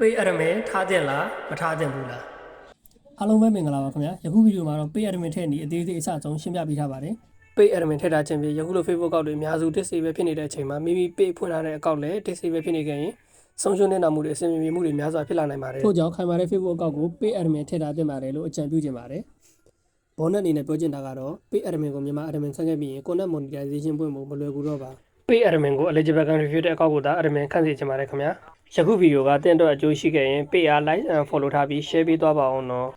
ပေးအရမဲထားတင်လားမထားတင်ဘူးလားအားလုံးပဲမင်္ဂလာပါခင်ဗျာယခုဗီဒီယိုမှာတော့ pay admin ထည့်နေအသေးသေးအစအဆုံးရှင်းပြပေးထားပါတယ်ပေးအရမဲထည့်ထားခြင်းဖြင့်ယခုလို Facebook အကောင့်တွေအများစု disable ပဲဖြစ်နေတဲ့အချိန်မှာမိမိပေးဖွင့်ထားတဲ့အကောင့်လည်း disable ပဲဖြစ်နေခဲ့ရင်ဆုံးရှုံးနေတာမှုတွေအဆင်ပြေမှုတွေများစွာဖြစ်လာနိုင်ပါတယ်ထို့ကြောင့်ခိုင်မာတဲ့ Facebook အကောင့်ကို pay admin ထည့်ထားသင့်ပါတယ်လို့အကြံပြုချင်ပါတယ်ဘောနက်အနေနဲ့ပြောချင်တာကတော့ pay admin ကိုမြန်မာ admin ဆန့်ခဲ့ပြီးရင် content monetization ပွင့်ဖို့မလွယ်ကူတော့ပါပေးအရမဲကို eligible country ဖြစ်တဲ့အကောင့်ကိုသာအရမဲခန့်စေချင်ပါတယ်ခင်ဗျာ ယခုဗီဒီယိုကတင့်တော့အကျိုးရှိခဲ့ရင်ပေးအား like and follow ထားပြီး share ပေးသွားပါအောင်နော်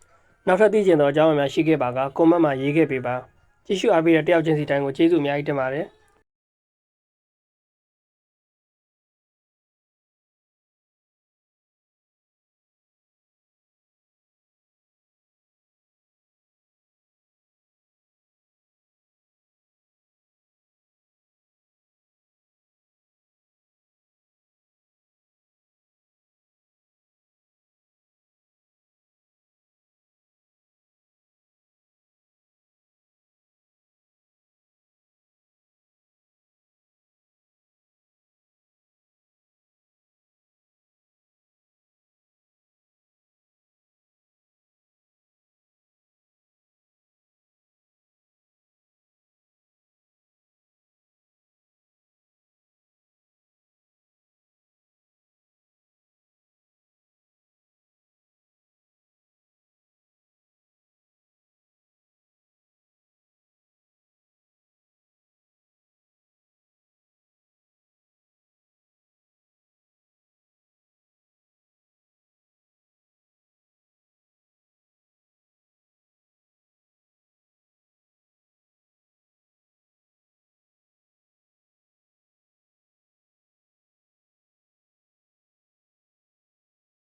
နောက်ထပ်သိချင်သောအကြောင်းအရာများရှိခဲ့ပါက comment မှာရေးခဲ့ပေးပါကြည့်ရှုအားပေးတဲ့တယောက်ချင်းစီတိုင်းကိုကျေးဇူးအများကြီးတင်ပါတယ်